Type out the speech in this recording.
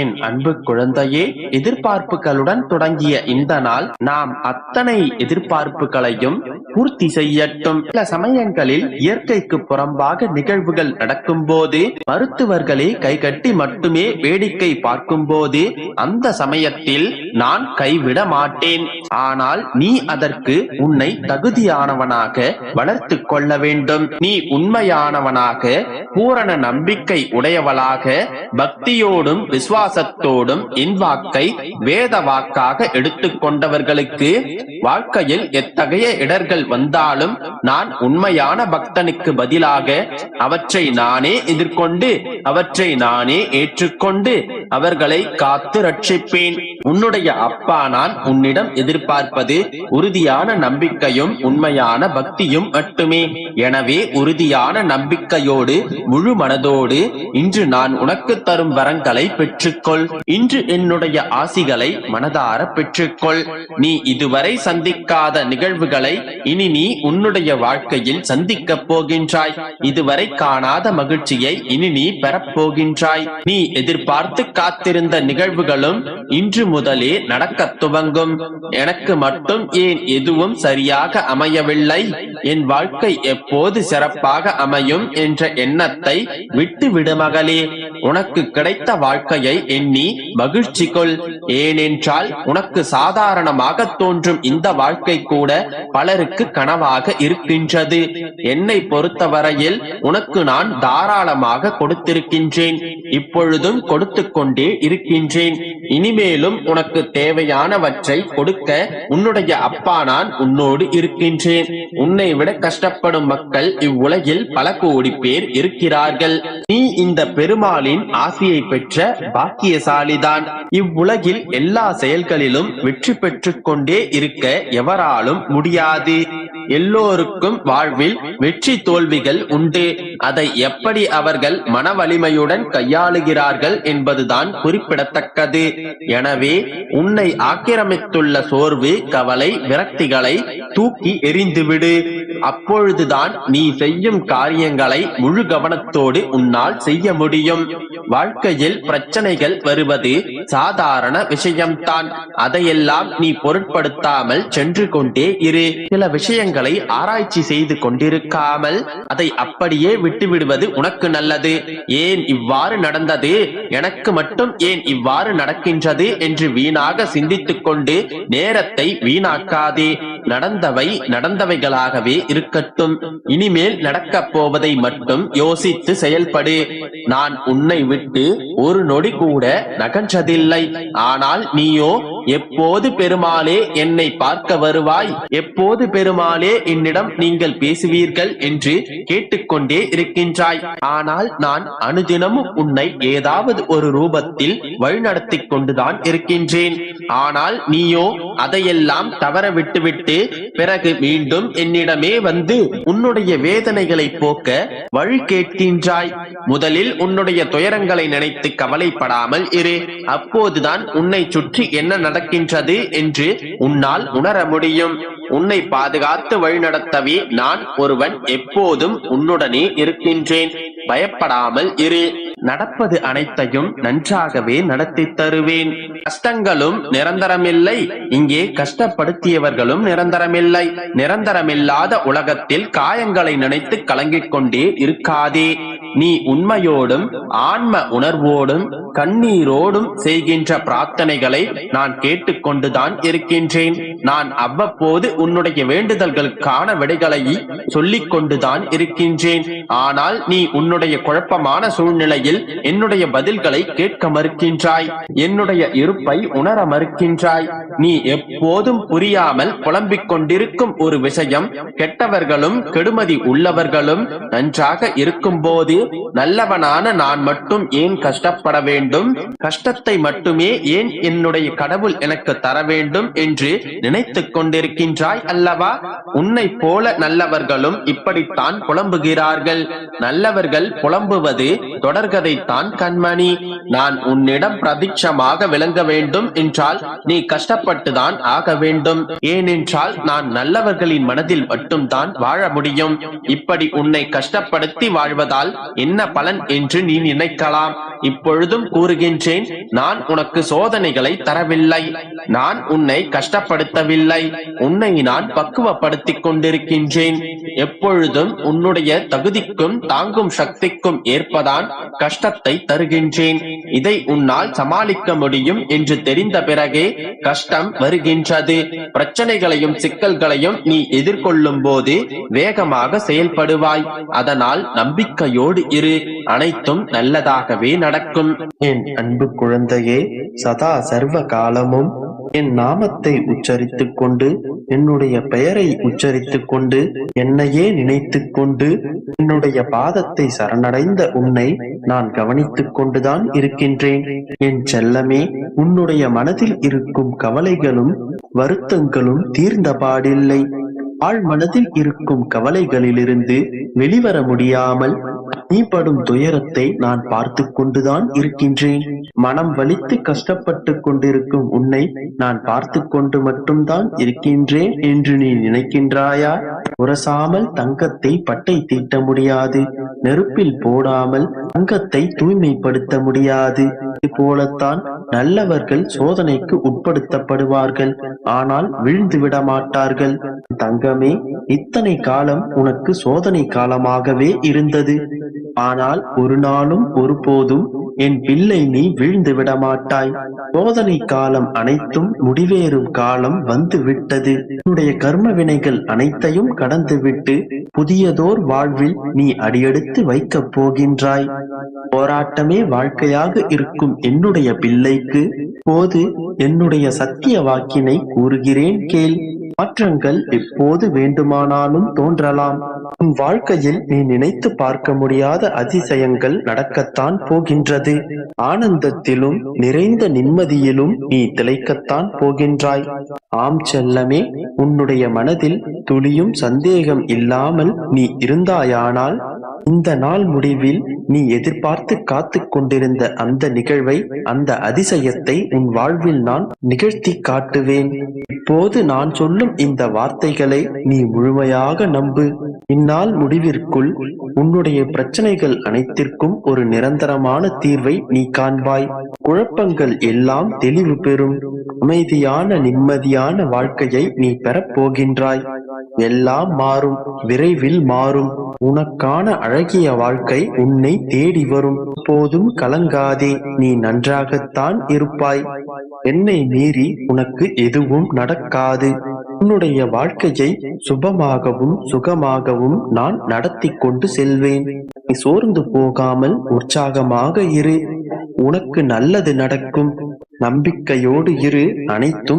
என் அன்பு குழந்தையே எதிர்பார்ப்புகளுடன் தொடங்கிய இந்த நாள் நாம் அத்தனை எதிர்பார்ப்புகளையும் பூர்த்தி செய்யட்டும். சில சமயங்களில் இயற்கைக்கு புறம்பாக நிகழ்வுகள் நடக்கும் போது மருத்துவர்களே கைகட்டி மட்டுமே வேடிக்கை பார்க்கும் போது அந்த சமயத்தில் நான் கைவிட மாட்டேன். ஆனால் நீ அதற்கு உன்னை தகுதியானவனாக வளர்த்து கொள்ள வேண்டும். நீ உண்மையானவனாக பூரண நம்பிக்கை உடையவளாக பக்தியோடும் விசுவாச விசுவாசத்தோடும் இன்வாக்கை வேத வாக்காக எடுத்துக் கொண்டவர்களுக்கு வாழ்க்கையில் எத்தகைய இடர்கள் வந்தாலும் நான் உண்மையான பக்தனுக்கு பதிலாக அவற்றை நானே எதிர்கொண்டு அவற்றை நானே ஏற்றுக்கொண்டு அவர்களை காத்து ரட்சிப்பேன். உன்னுடைய அப்பா நான் உன்னிடம் எதிர்பார்ப்பது உறுதியான நம்பிக்கையும் உண்மையான பக்தியும் மட்டுமே. எனவே உறுதியான நம்பிக்கையோடு முழு மனதோடு இன்று நான் உனக்கு தரும் வரங்களை பெற்றுக்கொள். இன்று என்னுடைய ஆசிகளை மனதார பெற்றுக்கொள். நீ இதுவரை சந்திக்காத நிகழ்வுகளை இனி நீ உன்னுடைய வாழ்க்கையில் சந்திக்கப் போகின்றாய். இதுவரை காணாத மகிழ்ச்சியை இனி நீ பெறப் போகின்றாய். நீ எதிர்பார்த்து காத்திருந்த நிகழ்வுகளும் இன்று முதலே நடக்கத் துவங்கும். எனக்கு மட்டும் ஏன் எதுவும் சரியாக அமையவில்லை? என் வாழ்க்கை எப்போது சிறப்பாக அமையும் என்ற எண்ணத்தை விட்டு விடு மகளே. உனக்கு கிடைத்த வாழ்க்கையை எண்ணி மகிழ்ச்சி கொள். ஏனென்றால் உனக்கு சாதாரணமாக தோன்றும் இந்த வாழ்க்கை கூட பலருக்கு கனவாக இருக்கின்றது. என்னை பொறுத்தவரையில் உனக்கு நான் தாராளமாக கொடுத்திருக்கின்றேன். இப்பொழுதும் கொடுத்து கொண்டே இருக்கின்றேன். இனிமேலும் உனக்கு தேவையானவற்றை கொடுக்க உன்னுடைய அப்பா நான் உன்னோடு இருக்கின்றேன். உன்னை விட கஷ்டப்படும் மக்கள் இவ்வுலகில் பல கோடி பேர் இருக்கிறார்கள். நீ இந்த பெருமாளின் ஆசையை பெற்ற பாக்கியசாலிதான். இவ்வுலகில் எல்லா செயல்களிலும் வெற்றி பெற்றுக் கொண்டே இருக்க எவராலும் முடியாது. எல்லோருக்கும் வாழ்வில் வெற்றி தோல்விகள் உண்டு. அதை எப்படி அவர்கள் மன வலிமையுடன் கையாளுகிறார்கள் என்பதுதான் குறிப்பிடத்தக்கது. எனவே உன்னை ஆக்கிரமித்துள்ள சோர்வு கவலை விரக்திகளை தூக்கி எறிந்துவிடு. அப்பொழுதுதான் நீ செய்யும் காரியங்களை முழு கவனத்தோடு உன்னால் செய்ய முடியும். வாழ்க்கையில் பிரச்சனைகள் வருவது சாதாரண விஷயம்தான். அதையெல்லாம் நீ பொருட்படுத்தாமல் சென்று கொண்டே இரு. சில விஷயங்களை ஆராய்ச்சி செய்து கொண்டிருக்காமல் அதை அப்படியே விட்டுவிடுவது உனக்கு நல்லது. ஏன் இவ்வாறு நடந்தது? எனக்கு மட்டும் ஏன் இவ்வாறு நடக்கின்றது? என்று வீணாக சிந்தித்துக் கொண்டு நேரத்தை வீணாக்காதே. நடந்தவை நடந்தவைகளாகவே இருக்கட்டும். இனிமேல் நடக்கப் போவதை மட்டும் யோசித்து செயல்படு. நான் உன்னை விட்டு ஒரு நொடி கூட நகன்றதில்லை. ஆனால் நீயோ எப்போது பெருமாளே என்னை பார்க்க வருவாய்? எப்போது பெருமாளே என்னிடம் நீங்கள் பேசுவீர்கள் என்று கேட்டுக்கொண்டே இருக்கின்றாய். ஆனால் நான் அனுதினமும் உன்னை ஏதாவது ஒரு ரூபத்தில் வழிநடத்திக் கொண்டுதான் இருக்கின்றேன். ஆனால் நீயோ அதையெல்லாம் தவற விட்டுவிட்டு பிறகு மீண்டும் என்னிடமே வந்து உன்னுடைய வேதனைகளை போக்க வழி கேட்கின்றாய். முதலில் உன்னுடைய துயரங்களை நினைத்து கவலைப்படாமல் இரு. அப்போதுதான் உன்னை சுற்றி என்ன நடக்கின்றது என்று உன்னால் உணர முடியும். உன்னை பாதுகாத்து வழிநடத்தவே நான் ஒருவன் எப்போதும் உன்னுடனே இருக்கின்றேன். பயப்படாமல் இரு. நடப்பது அனைத்தையும் நன்றாகவே நடத்தி தருவேன். கஷ்டங்களும் நிரந்தரமில்லை. இங்கே கஷ்டப்படுத்தியவர்களும் நிரந்தரமில்லை. நிரந்தரமில்லாத உலகத்தில் காயங்களை நினைத்து கலங்கிக் கொண்டே இருக்காதே. நீ உண்மையோடும் ஆன்ம உணர்வோடும் கண்ணீரோடும் செய்கின்ற பிரார்த்தனைகளை நான் கேட்டுக்கொண்டுதான் இருக்கின்றேன். நான் அவ்வப்போது உன்னுடைய வேண்டுதல்களுக்கான விடைகளை சொல்லிக் கொண்டுதான் இருக்கின்றேன். ஆனால் நீ உன்னுடைய குழப்பமான சூழ்நிலையில் என்னுடைய பதில்களை கேட்க மறுக்கின்றாய். என்னுடைய இருப்பை உணர மறுக்கின்றாய். நீ எப்போதும் புரியாமல் புலம்பிக் கொண்டிருக்கும் ஒரு விஷயம் கெட்டவர்களும் கெடுமதி உள்ளவர்களும் நன்றாக இருக்கும் போது நல்லவனான நான் மட்டும் ஏன் கஷ்டப்பட வேண்டும்? கஷ்டத்தை மட்டுமே ஏன் என்னுடைய கடவுள் எனக்கு தர வேண்டும் என்று நினைத்துக் கொண்டிருக்கின்றாய் அல்லவா? உன்னை போல நல்லவர்களும் இப்படித்தான் புலம்புகிறார்கள். நல்லவர்கள் புலம்புவது தொடர்கதைத்தான் கண்மணி. நான் உன்னிடம் பிரதிட்சமாக விளங்க வேண்டும் என்றால் நீ கஷ்டப்பட்டுதான் ஆக வேண்டும். ஏனென்றால் நான் நல்லவர்களின் மனதில் மட்டும்தான் வாழ முடியும். இப்படி உன்னை கஷ்டப்படுத்தி வாழ்வதால் என்ன பலன் என்று நீ நினைக்கலாம். இப்பொழுதும் கூறுகின்றேன் நான் உனக்கு சோதனைகளை தரவில்லை. நான் உன்னை கஷ்டப்படுத்தவில்லை. உன்னை நான் பக்குவப்படுத்திக் கொண்டிருக்கின்றேன். எப்பொழுதும் உன்னுடைய தகுதிக்கும் தாங்கும் சக்திக்கும் ஏற்பதான் கஷ்டத்தை தருகின்றேன். இதை உன்னால் சமாளிக்க முடியும் என்று தெரிந்த பிறகே கஷ்டம் வருகின்றது. பிரச்சனைகளையும் சிக்கல்களையும் நீ எதிர்கொள்ளும் போது வேகமாக செயல்படுவாய். அதனால் நம்பிக்கையோடு இரு. அனைத்தும் நல்லதாகவே நடக்கும். என் அன்பு குழந்தையே சதா சர்வ காலமும் என் நாமத்தை உச்சரித்துக் கொண்டு என்னுடைய பெயரை உச்சரித்துக் கொண்டு என்னையே நினைத்துக் கொண்டு என்னுடைய பாதத்தை சரணடைந்த உன்னை நான் கவனித்துக் கொண்டுதான் இருக்கின்றேன். என் செல்லமே உன்னுடைய மனதில் இருக்கும் கவலைகளும் வருத்தங்களும் தீர்ந்த பாடில்லை. ஆழ் மனதில் இருக்கும் கவலைகளிலிருந்து வெளிவர முடியாமல் நீ படும் துயரத்தை நான் பார்த்து கொண்டுதான் இருக்கின்றேன். மனம் வலித்து கஷ்டப்பட்டு கொண்டிருக்கும் உன்னை நான் பார்த்து கொண்டு மட்டும்தான் இருக்கின்றேன் என்று நீ நினைக்கின்றாயா? உரசாமல் தங்கத்தை பட்டை தீட்ட முடியாது. நெருப்பில் போடாமல் தங்கத்தை தூய்மைப்படுத்த முடியாது. இது போலத்தான் நல்லவர்கள் சோதனைக்கு உட்படுத்தப்படுவார்கள். ஆனால் விழுந்து விட மாட்டார்கள் தங்கமே இத்தனை காலம் உனக்கு சோதனை காலமாகவே இருந்தது. ஆனால் ஒரு நாளும் ஒருபோதும் என் பிள்ளை நீ வீழ்ந்து விடமாட்டாய். மாட்டாய் காலம் அனைத்தும் முடிவேறும் காலம் வந்து விட்டது. உன்னுடைய கர்ம வினைகள் அனைத்தையும் கடந்துவிட்டு புதியதோர் வாழ்வில் நீ அடியெடுத்து வைக்கப் போகின்றாய். போராட்டமே வாழ்க்கையாக இருக்கும் என்னுடைய பிள்ளைக்கு. போது என்னுடைய சத்திய வாக்கினை கூறுகிறேன் கேள். மாற்றங்கள் எப்போது வேண்டுமானாலும் தோன்றலாம். உன் வாழ்க்கையில் நீ நினைத்து பார்க்க முடியாத அதிசயங்கள் நடக்கத்தான் போகின்றது. ஆனந்தத்திலும் நிறைந்த நிம்மதியிலும் நீ திளைக்கத்தான் போகின்றாய். ஆம் செல்லமே உன்னுடைய மனதில் துளியும் சந்தேகம் இல்லாமல் நீ இருந்தாயானால் இந்த நாள் முடிவில் நீ எதிர்பார்த்து காத்து கொண்டிருந்த அந்த நிகழ்வை அந்த அதிசயத்தை உன் வாழ்வில் நான் நிகழ்த்தி காட்டுவேன். இப்போது நான் சொல்லும் இந்த வார்த்தைகளை நீ முழுமையாக நம்பு. இந்நாள் முடிவிற்குள் உன்னுடைய பிரச்சனைகள் அனைத்திற்கும் ஒரு நிரந்தரமான தீர்வை நீ காண்பாய். குழப்பங்கள் எல்லாம் தெளிவு பெறும். அமைதியான நிம்மதியான வாழ்க்கையை நீ பெறப் போகின்றாய். எல்லாம் மாறும் விரைவில் மாறும். உனக்கான அழகிய வாழ்க்கை உன்னை தேடி வரும். போதும் கலங்காதே நீ நன்றாகத்தான் இருப்பாய். என்னை மீறி உனக்கு எதுவும் நடக்காது. உன்னுடைய வாழ்க்கையை சுபமாகவும் சுகமாகவும் நான் நடத்தி கொண்டு செல்வேன். நீ சோர்ந்து போகாமல் உற்சாகமாக இரு. உனக்கு நல்லது நடக்கும். நம்பிக்கையோடு இரு. அனைத்தும்